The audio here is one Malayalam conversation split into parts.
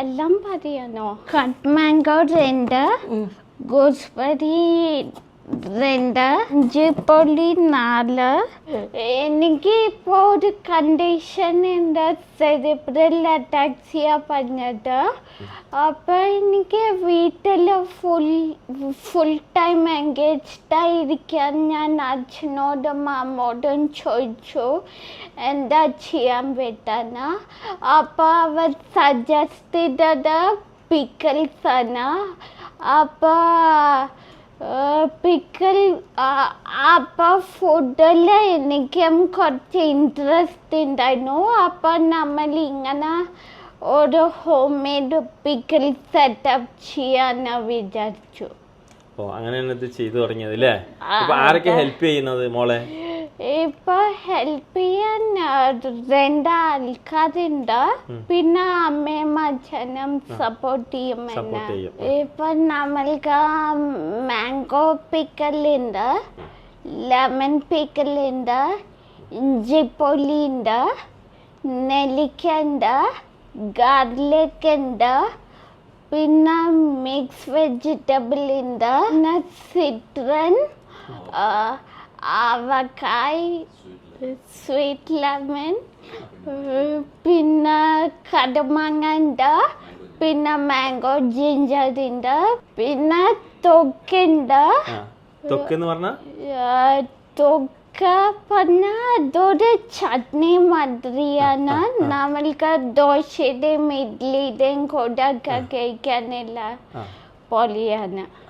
എല്ലാം പറയണോ? കട്ട് മാംഗോ രണ്ട് ഗൂസ്ബെറി രണ്ട് ഇഞ്ചിപ്പൊടി നാല്. എനിക്ക് ഇപ്പോൾ ഒരു കണ്ടീഷൻ ഉണ്ട്. സെറിബ്രൽ അറ്റാക്സിയ പറഞ്ഞത് അപ്പോൾ എനിക്ക് വീട്ടിൽ ഫുൾ ഫുൾ ടൈം എൻഗേജ്ഡ് ആയിരിക്കാൻ ഞാൻ അച്ഛനോടും അമ്മോടും ചോദിച്ചു. എന്താ ചെയ്യാൻ പറ്റാന്ന് അപ്പോൾ അവർ സജസ്റ്റ് ചെയ്തത് പിക്കൽസാണ് അപ്പോൾ പിക്കിൾ അപ്പോൾ ഫുഡിൽ എനിക്കും കുറച്ച് ഇൻട്രസ്റ്റ് ഉണ്ടായിരുന്നു അപ്പോൾ നമ്മൾ ഇങ്ങനെ ഒരു ഹോം മെയ്ഡ് പിക്കൽ സെറ്റപ്പ് ചെയ്യാന്ന് വിചാരിച്ചു. ഓ അങ്ങനെയാണ് ഇത് ചെയ്തു തുടങ്ങിയത് അല്ലേ? ആരൊക്കെ ഹെൽപ്പ് ചെയ്യുന്നത് മോളെ? ഇപ്പൊ ഹെൽപ്പ് ചെയ്യാൻ പിന്നെ അമ്മയും അച്ഛനും സപ്പോർട്ട് ചെയ്യും എന്നെ. Support ചെയ്യും. ഇപ്പൊ നമ്മൾക്ക് മാംഗോ പിക്കലുണ്ട് ലെമൺ പിക്കലുണ്ട് ഇഞ്ചിപ്പൊലി ഉണ്ട്. നെല്ലിക്ക ഉണ്ട്. ഗാർലിക് ഉണ്ട്. പിന്നെ മിക്സ് വെജിറ്റബിൾ ഉണ്ട്. പിന്നെ സിട്രൻ ആവക്കായ് സ്വീറ്റ് ലെമൺ പിന്നെ കടമാങ്ങ ഉണ്ട് പിന്നെ മാംഗോ ജിഞ്ചർ ഉണ്ട് പിന്നെ തൊക്കുണ്ട്. തൊക്കെന്ന് പറഞ്ഞാൽ തൊക്ക പറഞ്ഞാൽ അതൊരു ചട്നി മാതിരിയാണ്. നമ്മൾക്ക് ദോശയുടെയും ഇഡ്ലിയുടെയും കൂടെ ഒക്കെ കഴിക്കാനില്ല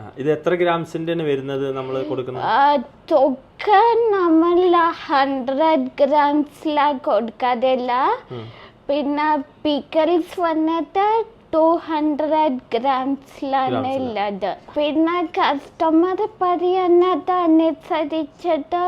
ആ ഇത് എത്ര ഗ്രാംസിന്റെ വരുന്നത് നമ്മൾ കൊടുക്കുന്നത്? ആ, തൊക്ക നമ്മൾ ഹൺഡ്രഡ് ഗ്രാംസിലാണ് കൊടുക്കാതില്ല. പിന്നെ പിക്കൽസ് വന്നിട്ട് ടു ഹൺഡ്രഡ് ഗ്രാംസിലാണ് ഉള്ളത് പിന്നെ കസ്റ്റമർ പറയുന്നത് അനുസരിച്ചിട്ട്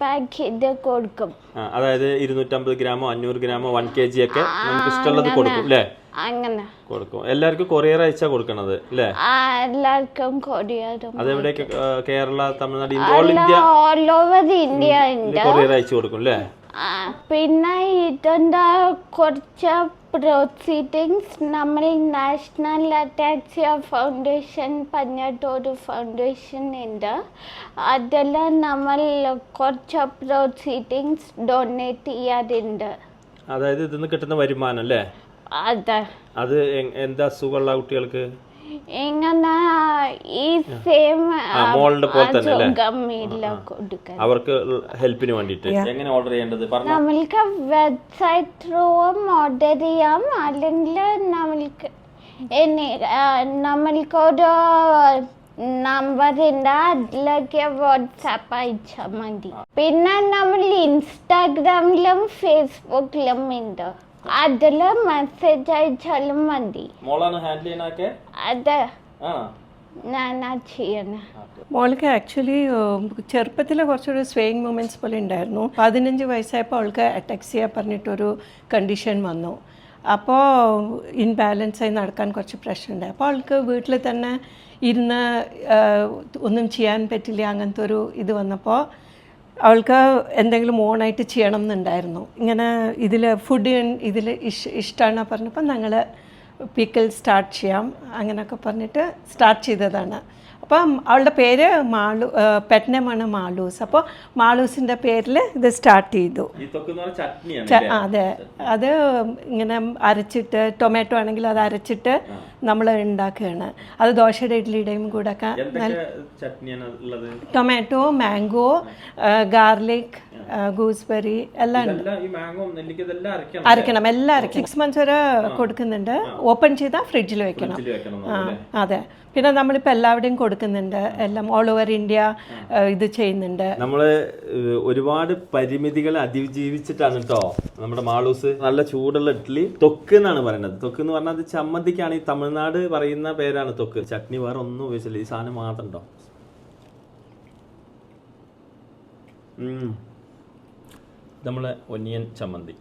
പാക്ക് ചെയ്ത് കൊടുക്കും. അതായത് ഇരുന്നൂറ്റമ്പത് ഗ്രാമോ അഞ്ഞൂറ് ഗ്രാമോ വൺ കെ ജി ഒക്കെ നമുക്ക് ഇഷ്ടമുള്ളത് കൊടുക്കും അല്ലേ അങ്ങനെ. കൊടുക്കും. എല്ലാവർക്കും കൊറിയർ അയച്ചാ കൊടുക്കണത് അല്ലേ? ആ, എല്ലാവർക്കും കൊറിയറും അതെവിടെയൊക്കെ ആ, Kerala Tamil Nadu India all India? All over India courier അയച്ചു കൊടുക്കും അല്ലേ? പിന്നെ ഇതിന്റെ കുറച്ച് പ്രൊസീഡിങ്സ് നമ്മൾ നാഷണൽ അറ്റാക്സിയ ഫൗണ്ടേഷൻ പറഞ്ഞിട്ടൊരു ഫൗണ്ടേഷൻ ഉണ്ട്. അതിൽ നമ്മൾ കുറച്ച് പ്രൊസീഡിങ്സ് ഡൊണേറ്റ് ചെയ്യാറുണ്ട്. അതായത് ഇതിന്ന് കിട്ടുന്ന വരുമാനം അല്ലേ? അത്. അത് എന്താ അസുഖമുള്ള കുട്ടികൾക്ക്? എങ്ങനെ ഈ സെയിം മോളുടെ പോലെ തന്നെ അവർക്ക് ഹെൽപ്പിന് വേണ്ടിയിട്ട്. എങ്ങനെ ഓർഡർ ചെയ്യേണ്ടത്? പറഞ്ഞു. നമ്മൾക്ക് വെബ്സൈറ്റ് ത്രൂവും ഓർഡർ ചെയ്യാം. അല്ലെങ്കിൽ നമ്മൾക്ക് നമ്മൾക്ക് ആ, ഉണ്ട് അതിലേക്ക് വാട്സാപ്പ് അയച്ചാൽ മതി. പിന്നെ നമ്മൾ ഇൻസ്റ്റാഗ്രാമിലും ഫേസ്ബുക്കിലും ഉണ്ട്? അതിൽ മെസ്സേജ് അയച്ചാലും മതി. മോളാണ് ഹാൻഡിൽ ചെയ്യണൊക്കെ അതെ ആ ഞാനാ ചെയ്യണേ. മോൾക്ക് ആക്ച്വലി ചെറുപ്പത്തിൽ കുറച്ചൊരു സ്വേയിങ് മൂമെന്റ്സ് പോലെ ഉണ്ടായിരുന്നു. പതിനഞ്ച് വയസ്സായപ്പോൾ അവൾക്ക് അറ്റക്സിയ പറഞ്ഞിട്ടൊരു കണ്ടീഷൻ വന്നു. അപ്പോൾ ഇൻബാലൻസ് ആയി നടക്കാൻ കുറച്ച് പ്രശ്നമുണ്ട്. അപ്പോൾ അവൾക്ക് വീട്ടിൽ തന്നെ ഇരുന്ന് ഒന്നും ചെയ്യാൻ പറ്റില്ല അങ്ങനത്തെ ഒരു ഇത് വന്നപ്പോൾ അവൾക്ക് എന്തെങ്കിലും ഓണായിട്ട് ചെയ്യണം എന്നുണ്ടായിരുന്നു. ഇങ്ങനെ ഇതിൽ ഫുഡ് ഇതിൽ ഇഷ് ഇഷ്ടമാണ് പറഞ്ഞപ്പോൾ ഞങ്ങൾ പിക്കിൾ സ്റ്റാർട്ട് ചെയ്യാം അങ്ങനെയൊക്കെ പറഞ്ഞിട്ട് സ്റ്റാർട്ട് ചെയ്തതാണ്. അപ്പം അവളുടെ പേര് മാളു പെറ്റ് നെയിമാണ് മാളൂസ്. അപ്പോൾ മാളൂസിന്റെ പേരിൽ ഇത് സ്റ്റാർട്ട് ചെയ്തു. അതെ. അത് ഇങ്ങനെ അരച്ചിട്ട് ടൊമാറ്റോ ആണെങ്കിൽ അത് അരച്ചിട്ട് നമ്മൾ ഉണ്ടാക്കുകയാണ് അത് ദോശയുടെ ഇഡ്ലിയുടെയും കൂടെ ഒക്കെ ഉള്ളത്? ടൊമാറ്റോ മാംഗോ ഗാർലിക് ഗൂസ്ബെറി എല്ലാം ഉണ്ട്. അരക്കണം എല്ലാം അരക്കണം സിക്സ് മന്ത്സ് വരെ കൊടുക്കുന്നുണ്ട്. ഓപ്പൺ ചെയ്താൽ ഫ്രിഡ്ജിൽ വെക്കണം. ആ അതെ. പിന്നെ നമ്മളിപ്പോൾ എല്ലാവിടെയും കൊടുക്കുന്നുണ്ട്. എല്ലാം ഓൾ ഓവർ ഇന്ത്യ ഇത് ചെയ്യുന്നുണ്ട്. നമ്മൾ ഒരുപാട് പരിമിതികളെ അതിജീവിച്ചിട്ടാണ് കേട്ടോ നമ്മുടെ മാളൂസ്. നല്ല ചൂടുള്ള ഇഡ്ഡലി തൊക്ക് എന്നാണ് പറയുന്നത്. തൊക്ക് എന്ന് പറഞ്ഞാൽ അത് ചമ്മന്തിക്കാണ് ഈ തമിഴ്നാട് പറയുന്ന പേരാണ് തൊക്ക്. ചട്നി വേറെ ഒന്നും ഉപയോഗിച്ചില്ല. ഈ സാധനം മാത്രം ഉണ്ടോ? ഉം. നമ്മളെ ഒനിയൻ ചമ്മന്തി.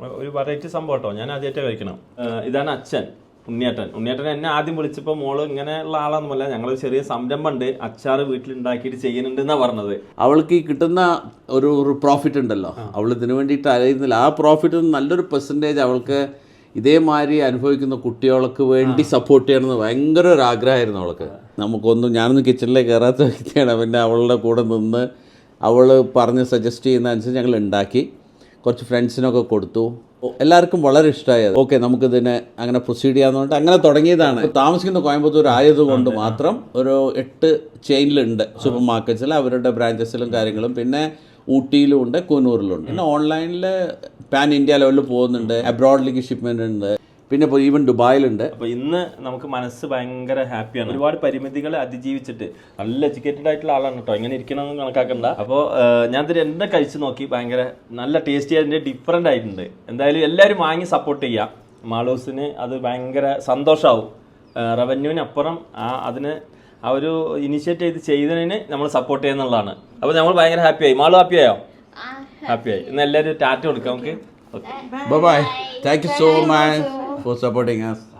ഒരു വെറൈറ്റി സംഭവം കേട്ടോ. ഞാൻ ആദ്യമായിട്ട് കഴിക്കണം ഇതാണ് അച്ഛൻ. ഉണ്ണിയേട്ടൻ. ഉണ്ണിയേട്ടൻ എന്നെ ആദ്യം വിളിച്ചപ്പോൾ മോൾ ഇങ്ങനെയുള്ള ആളൊന്നുമല്ല. ഞങ്ങൾ ചെറിയ സംരംഭം ഉണ്ട്. അച്ചാറ് വീട്ടിൽ ഉണ്ടാക്കിയിട്ട് ചെയ്യുന്നുണ്ട് എന്നാ പറഞ്ഞത്. അവൾക്ക് ഈ കിട്ടുന്ന ഒരു ഒരു പ്രോഫിറ്റ് ഉണ്ടല്ലോ. അവൾ ഇതിനു വേണ്ടിയിട്ട് അറിയുന്നില്ല ആ പ്രോഫിറ്റ് നല്ലൊരു പെർസെന്റേജ് അവൾക്ക് ഇതേമാതിരി അനുഭവിക്കുന്ന കുട്ടികൾക്ക് വേണ്ടി സപ്പോർട്ട് ചെയ്യണമെന്ന് ഭയങ്കര ഒരു ആഗ്രഹമായിരുന്നു അവൾക്ക്. നമുക്കൊന്നും ഞാനൊന്നും കിച്ചണിലേക്ക് കയറാത്ത വ്യക്തിയാണ്. പിന്നെ അവളുടെ കൂടെ നിന്ന് അവൾ പറഞ്ഞ് സജസ്റ്റ് ചെയ്യുന്ന അനുസരിച്ച് ഞങ്ങൾ ഉണ്ടാക്കി. കുറച്ച് ഫ്രണ്ട്സിനൊക്കെ കൊടുത്തു. എല്ലാവർക്കും വളരെ ഇഷ്ടമായത്. ഓക്കെ നമുക്കിതിനെ അങ്ങനെ പ്രൊസീഡ് ചെയ്യാന്ന് പറഞ്ഞിട്ട് അങ്ങനെ തുടങ്ങിയതാണ്. താമസിക്കുന്ന കോയമ്പത്തൂർ ആയതുകൊണ്ട് മാത്രം ഒരു എട്ട് ചെയിനിലുണ്ട് സൂപ്പർ മാർക്കറ്റ്സിൽ അവരുടെ ബ്രാഞ്ചസിലും കാര്യങ്ങളും. പിന്നെ ഊട്ടിയിലും ഉണ്ട് കൂനൂറിലും ഉണ്ട് പിന്നെ ഓൺലൈനിൽ പാൻ ഇന്ത്യ ലെവലിൽ പോകുന്നുണ്ട്. അബ്രോഡിലേക്ക് ഷിപ്മെന്റ് ഉണ്ട്. പിന്നെ ഇപ്പോൾ ഈവൻ ദുബായിലുണ്ട്. അപ്പോൾ ഇന്ന് നമുക്ക് മനസ്സ് ഭയങ്കര ഹാപ്പിയാണ്. ഒരുപാട് പരിമിതികളെ അതിജീവിച്ചിട്ട് നല്ല എഡ്യൂക്കേറ്റഡ് ആയിട്ടുള്ള ആളാണ് കേട്ടോ ഇങ്ങനെ ഇരിക്കണമെന്ന് കണക്കാക്കണ്ട. അപ്പോൾ ഞാൻ ഇതിൽ എന്നെ കഴിച്ച് നോക്കി ഭയങ്കര നല്ല ടേസ്റ്റി അതിന്റെ ഡിഫറെന്റ് ആയിട്ടുണ്ട്. എന്തായാലും എല്ലാവരും വാങ്ങി സപ്പോർട്ട് ചെയ്യാം. മാളൂസിന് അത് ഭയങ്കര സന്തോഷമാവും റവന്യൂവിന് അപ്പുറം ആ അതിന് ആ ഒരു ഇനിഷ്യേറ്റ് ചെയ്ത് ചെയ്തതിന് നമ്മൾ സപ്പോർട്ട് ചെയ്യുന്നുള്ളതാണ് അപ്പോൾ നമ്മൾ ഭയങ്കര ഹാപ്പിയായി മാളു ഹാപ്പിയായോ ഹാപ്പിയായി ഇന്ന് എല്ലാവരും ടാറ്റ കൊടുക്കാം നമുക്ക് bye bye thank you so much for supporting us.